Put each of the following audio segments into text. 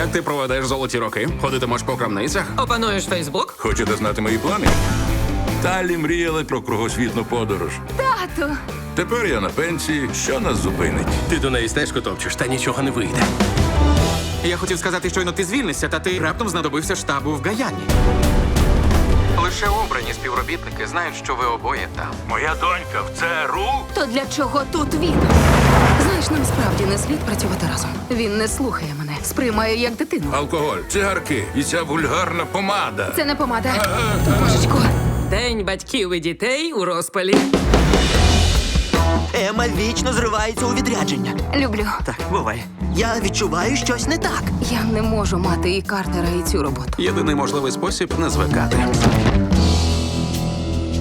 Як ти проведеш золоті роки? Ходитимеш по крамницях? Опануєш Фейсбук? Хочете знати мої плани? Талі мріяли про кругосвітну подорож. Тату, Тепер я на пенсії. Що нас зупинить? Ти до неї стежку топчеш, та нічого не вийде. Я хотів сказати, щойно ти звільнишся, та ти раптом знадобився штабу в Гаяні. Лише обрані співробітники знають, що ви обоє там. Моя донька в ЦРУ? то для чого тут він? Слід працювати разом. Він не слухає мене, сприймає як дитину. Алкоголь, цигарки і ця вульгарна помада. Це не помада. Божечко, День батьків і дітей у розпалі. Ема вічно зривається у відрядження. люблю. Так, буває. Я відчуваю щось не так. Я не можу мати і Картера, і цю роботу. Єдиний можливий спосіб не звикати.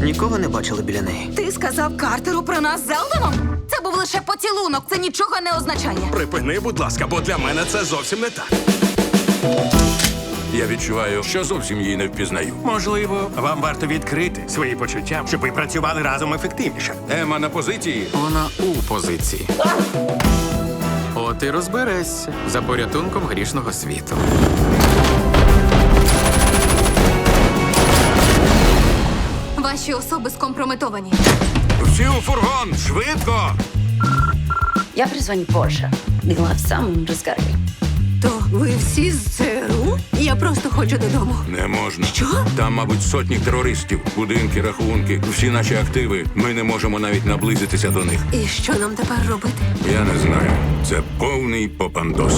Нікого не бачили біля неї. Ти сказав Картеру про нас з Елденом? Був лише поцілунок, це нічого не означає. Припини, будь ласка, бо для мене це зовсім не так. Я відчуваю, що зовсім її не впізнаю. Можливо, вам варто відкрити свої почуття, щоб ви працювали разом ефективніше. Ема на позиції. Вона у позиції. От і розберешся за порятунком грішного світу. Ваші особи скомпрометовані. Всі у фургон! Швидко! Я призвоню позже. Дела в самому розгарі. То ви всі з ЦРУ? Я просто хочу додому. Не можна. Що? Там, мабуть, сотні терористів, будинки, рахунки, всі наші активи. Ми не можемо навіть наблизитися до них. І що нам тепер робити? Я не знаю. Це повний попандос.